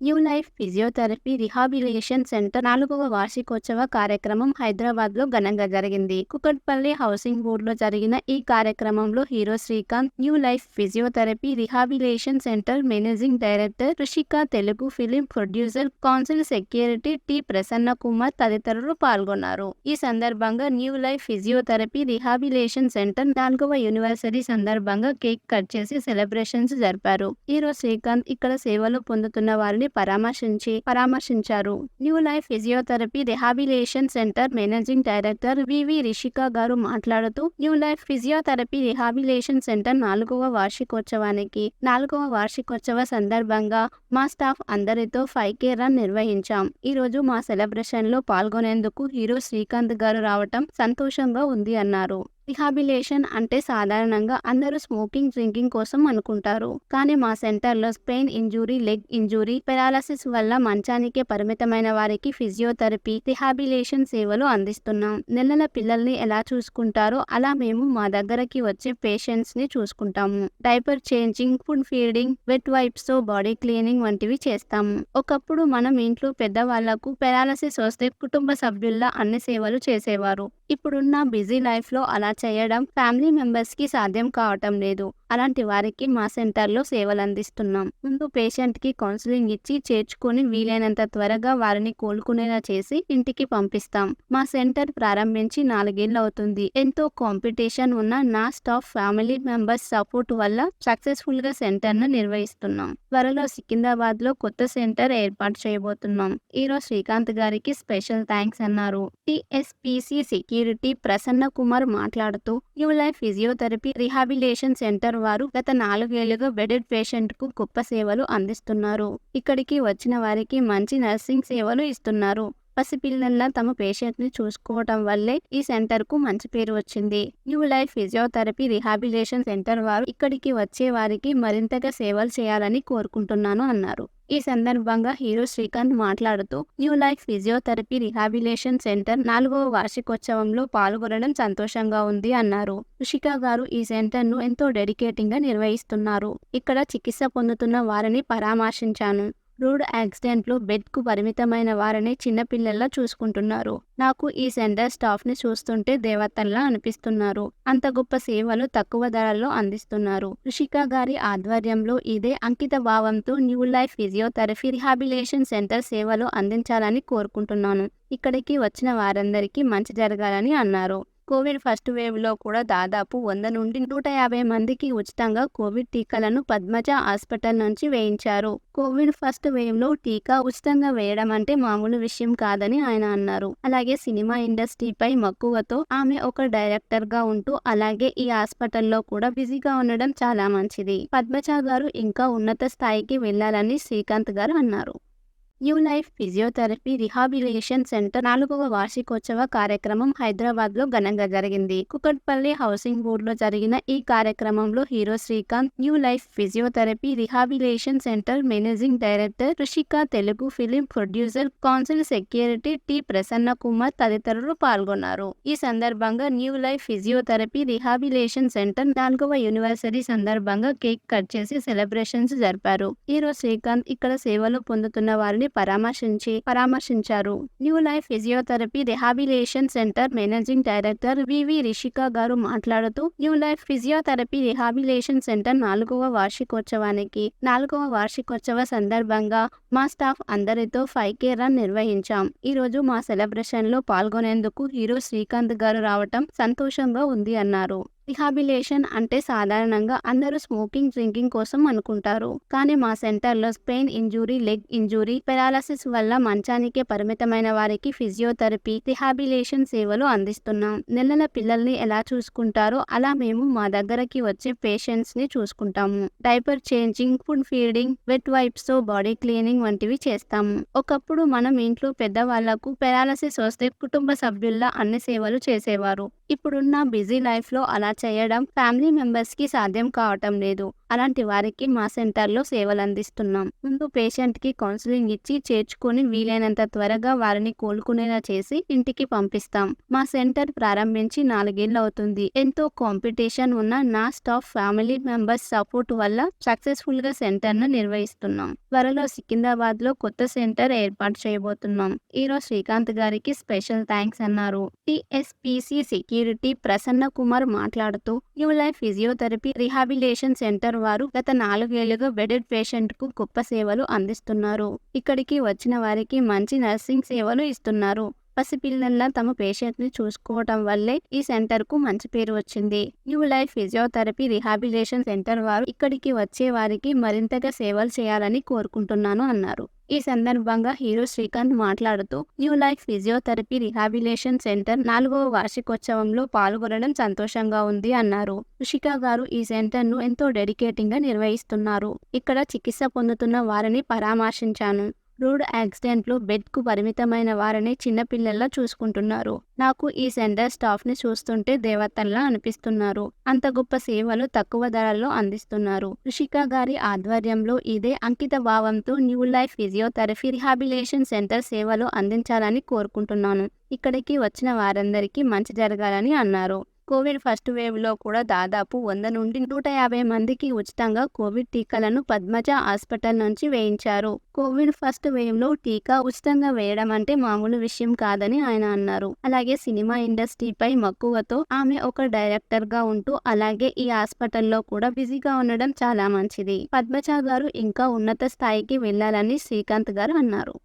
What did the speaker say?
New life physiotherapy rehabilitation centre నాలుగవ వార్షికోత్సవ కార్యక్రమం హైదరాబాద్లో ఘనంగా జరిగింది. కుకట్పల్లి హౌసింగ్ బోర్డ్లో జరిగిన ఈ కార్యక్రమంలో hero Srikanth new life physiotherapy rehabilitation centre managing director Rushika Telugu film producer council security T Prasanna Kumar తదితరులు పాల్గొన్నారు. ఈ సందర్భంగా new life physiotherapy rehabilitation centre నాలుగవ యూనివర్సరీ సందర్భంగా కేక్ కట్ చేసి సెలబ్రేషన్స్ జరిపారు. హీరో శ్రీకాంత్ ఇక్కడ సేవలు పొందుతున్న వారిని పరామర్శించి పరామర్శించారు. New life physiotherapy rehabilitation centre managing director VV Rishika గారు మాట్లాడుతూ new life physiotherapy rehabilitation centre నాలుగవ వార్షికోత్సవానికి నాలుగవ వార్షికోత్సవ సందర్భంగా మా స్టాఫ్ అందరితో ఫైవ్ కే రన్ నిర్వహించాం. ఈ రోజు మా సెలబ్రేషన్లో పాల్గొనేందుకు హీరో శ్రీకాంత్ గారు రావటం సంతోషంగా ఉంది అన్నారు. రిహాబిలేషన్ అంటే సాధారణంగా అందరూ స్మోకింగ్ డ్రింకింగ్ కోసం అనుకుంటారు. కానీ మా సెంటర్లో spine injury leg injury paralysis వల్ల మంచానికే పరిమితమైన వారికి ఫిజియోథెరపీ రిహాబిలేషన్ సేవలు అందిస్తున్నాం. నెలల పిల్లల్ని ఎలా చూసుకుంటారో అలా మేము మా దగ్గరకి వచ్చే పేషెంట్స్ని చూసుకుంటాము. Diaper changing food feeding wet వైప్స్తో body cleaning వంటివి చేస్తాము. ఒకప్పుడు మనం ఇంట్లో పెద్దవాళ్ళకు పెరాలసిస్ వస్తే కుటుంబ సభ్యుల్లా అన్ని సేవలు చేసేవారు. ఇప్పుడున్న బిజీ లైఫ్లో అలా చేయడం ఫ్యామిలీ మెంబర్స్కి సాధ్యం కావటం లేదు. అలాంటి వారికి మా సెంటర్లో సేవలు అందిస్తున్నాం ముందు పేషెంట్కి కౌన్సిలింగ్ ఇచ్చి చేర్చుకొని వీలైనంత త్వరగా వారిని కోలుకునేలా చేసి ఇంటికి పంపిస్తాం. మా సెంటర్ ప్రారంభించి నాలుగేళ్ళు అవుతుంది. ఎంతో కాంపిటీషన్ ఉన్న నా స్టాఫ్ ఫ్యామిలీ మెంబర్స్ సపోర్ట్ వల్ల సక్సెస్ఫుల్గా సెంటర్ను నిర్వహిస్తున్నాం. త్వరలో సికింద్రాబాద్లో కొత్త సెంటర్ ఏర్పాటు చేయబోతున్నాం. ఈరోజు శ్రీకాంత్ గారికి స్పెషల్ థ్యాంక్స్ అన్నారు. టిఎస్పిసి సెక్యూరిటీ ప్రసన్న కుమార్ మాట్లాడుతూ new life physiotherapy rehabilitation centre వారు గత నాలుగేళ్ళుగా బెడెడ్ పేషెంట్కు గొప్ప సేవలు అందిస్తున్నారు. ఇక్కడికి వచ్చిన వారికి మంచి నర్సింగ్ సేవలు ఇస్తున్నారు. పసిపిల్లల్లా తమ పేషెంట్ని చూసుకోవటం వల్లే ఈ సెంటర్కు మంచి పేరు వచ్చింది. New life physiotherapy rehabilitation centre వారు ఇక్కడికి వచ్చే వారికి మరింతగా సేవలు చేయాలని కోరుకుంటున్నాను అన్నారు. ఈ సందర్భంగా హీరో శ్రీకాంత్ మాట్లాడుతూ new life physiotherapy rehabilitation centre నాలుగవ వార్షికోత్సవంలో పాల్గొనడం సంతోషంగా ఉంది అన్నారు. రుషిక గారు ఈ సెంటర్ను ఎంతో డెడికేటింగ్గా నిర్వహిస్తున్నారు. ఇక్కడ చికిత్స పొందుతున్న వారిని పరామర్శించాను. రోడ్ యాక్సిడెంట్లు బెడ్కు పరిమితమైన వారిని చిన్నపిల్లల్లా చూసుకుంటున్నారు. నాకు ఈ సెంటర్ స్టాఫ్ని చూస్తుంటే దేవతల్లా అనిపిస్తున్నారు. అంత గొప్ప సేవలు తక్కువ ధరల్లో అందిస్తున్నారు. ఋషిక గారి ఆధ్వర్యంలో ఇదే అంకిత భావంతో new life physiotherapy rehabilitation centre సేవలు అందించాలని కోరుకుంటున్నాను. ఇక్కడికి వచ్చిన వారందరికీ మంచి జరగాలని అన్నారు. కోవిడ్ ఫస్ట్ వేవ్లో కూడా దాదాపు వంద నుండి నూట యాభై మందికి ఉచితంగా కోవిడ్ టీకాలను పద్మజ హాస్పిటల్ నుంచి వేయించారు. కోవిడ్ ఫస్ట్ వేవ్లో టీకా ఉచితంగా వేయడం అంటే మామూలు విషయం కాదని ఆయన అన్నారు. అలాగే సినిమా ఇండస్ట్రీపై మక్కువతో ఆమె ఒక డైరెక్టర్గా ఉంటూ అలాగే ఈ హాస్పిటల్లో కూడా బిజీగా ఉండడం చాలా మంచిది. పద్మజ గారు ఇంకా ఉన్నత స్థాయికి వెళ్ళాలని శ్రీకాంత్ గారు అన్నారు. New life physiotherapy rehabilitation centre నాలుగవ వార్షికోత్సవ కార్యక్రమం హైదరాబాద్లో ఘనంగా జరిగింది. కుకట్పల్లి హౌసింగ్ బోర్డ్లో జరిగిన ఈ కార్యక్రమంలో hero Srikanth new life physiotherapy rehabilitation centre managing director Rushika Telugu film producer council security T Prasanna Kumar తదితరులు పాల్గొన్నారు. ఈ సందర్భంగా new life physiotherapy rehabilitation centre నాలుగవ యూనివర్సరీ సందర్భంగా కేక్ కట్ చేసి సెలబ్రేషన్స్ జరిపారు. హీరో శ్రీకాంత్ ఇక్కడ సేవలు పొందుతున్న వారిని పరామర్శించి పరామర్శించారు. New life physiotherapy rehabilitation centre managing director VV Rishika గారు మాట్లాడుతూ new life physiotherapy rehabilitation centre నాలుగవ వార్షికోత్సవానికి నాలుగవ వార్షికోత్సవ సందర్భంగా మా స్టాఫ్ అందరితో ఫైవ్ కే రన్ నిర్వహించాం. ఈ రోజు మా సెలబ్రేషన్లో పాల్గొనేందుకు హీరో శ్రీకాంత్ గారు రావటం సంతోషంగా ఉంది అన్నారు. రిహాబిలేషన్ అంటే సాధారణంగా అందరూ స్మోకింగ్ డ్రింకింగ్ కోసం అనుకుంటారు. కానీ మా సెంటర్లో spine injury leg injury paralysis వల్ల మంచానికే పరిమితమైన వారికి ఫిజియోథెరపీ రిహాబిలేషన్ సేవలు అందిస్తున్నాం. నెలల పిల్లల్ని ఎలా చూసుకుంటారో అలా మేము మా దగ్గరకి వచ్చే పేషెంట్స్ని చూసుకుంటాము. Diaper changing food feeding wet వైప్స్తో body cleaning వంటివి చేస్తాము. ఒకప్పుడు మనం ఇంట్లో పెద్దవాళ్ళకు పెరాలసిస్ వస్తే కుటుంబ సభ్యుల్లా అన్ని సేవలు చేసేవారు. ఇప్పుడున్న బిజీ లైఫ్లో అలా చేయడం ఫ్యామిలీ మెంబర్స్కి సాధ్యం కావటం లేదు. అలాంటి వారికి మా సెంటర్లో సేవలు అందిస్తున్నాం. ముందు పేషెంట్కి కౌన్సిలింగ్ ఇచ్చి చేర్చుకొని వీలైనంత త్వరగా వారిని కోలుకునేలా చేసి ఇంటికి పంపిస్తాం. మా సెంటర్ ప్రారంభించి నాలుగేళ్ళు అవుతుంది. ఎంతో కాంపిటీషన్ ఉన్న నా స్టాఫ్ ఫ్యామిలీ మెంబర్స్ సపోర్ట్ వల్ల సక్సెస్ఫుల్గా నిర్వహిస్తున్నాం. త్వరలో సికింద్రాబాద్లో కొత్త సెంటర్ ఏర్పాటు చేయబోతున్నాం. ఈరోజు శ్రీకాంత్ గారికి స్పెషల్ థ్యాంక్స్ అన్నారు. టిఎస్పిసి సెక్యూరిటీ ప్రసన్న కుమార్ మాట్లాడుతూ new life physiotherapy rehabilitation centre వారు గత నాలుగేళ్ళుగా బెడెడ్ పేషెంట్కు గొప్ప సేవలు అందిస్తున్నారు. ఇక్కడికి వచ్చిన వారికి మంచి నర్సింగ్ సేవలు ఇస్తున్నారు. పసిపిల్లల్లా తమ పేషెంట్ని చూసుకోవటం వల్లే ఈ సెంటర్కు మంచి పేరు వచ్చింది. New life physiotherapy rehabilitation centre వారు ఇక్కడికి వచ్చే వారికి మరింతగా సేవలు చేయాలని కోరుకుంటున్నాను అన్నారు. ఈ సందర్భంగా హీరో శ్రీకాంత్ మాట్లాడుతూ new life physiotherapy rehabilitation centre నాలుగవ వార్షికోత్సవంలో పాల్గొనడం సంతోషంగా ఉంది అన్నారు. రుషిక గారు ఈ సెంటర్ను ఎంతో డెడికేటింగ్గా నిర్వహిస్తున్నారు. ఇక్కడ చికిత్స పొందుతున్న వారిని పరామర్శించాను. రోడ్ యాక్సిడెంట్లు బెడ్కు పరిమితమైన వారిని చిన్నపిల్లల్లా చూసుకుంటున్నారు. నాకు ఈ సెంటర్ స్టాఫ్ని చూస్తుంటే దేవతల్లా అనిపిస్తున్నారు. అంత గొప్ప సేవలు తక్కువ ధరల్లో అందిస్తున్నారు. ఋషిక గారి ఆధ్వర్యంలో ఇదే అంకిత భావంతో new life physiotherapy rehabilitation centre సేవలు అందించాలని కోరుకుంటున్నాను. ఇక్కడికి వచ్చిన వారందరికీ మంచి జరగాలని అన్నారు. కోవిడ్ ఫస్ట్ వేవ్లో కూడా దాదాపు వంద నుండి నూట యాభై మందికి ఉచితంగా కోవిడ్ టీకాలను పద్మజ హాస్పిటల్ నుంచి వేయించారు. కోవిడ్ ఫస్ట్ వేవ్లో టీకా ఉచితంగా వేయడం అంటే మామూలు విషయం కాదని ఆయన అన్నారు. అలాగే సినిమా ఇండస్ట్రీపై మక్కువతో ఆమె ఒక డైరెక్టర్గా ఉంటూ అలాగే ఈ హాస్పిటల్లో కూడా బిజీగా ఉండడం చాలా మంచిది. పద్మజ గారు ఇంకా ఉన్నత స్థాయికి వెళ్ళాలని శ్రీకాంత్ గారు అన్నారు.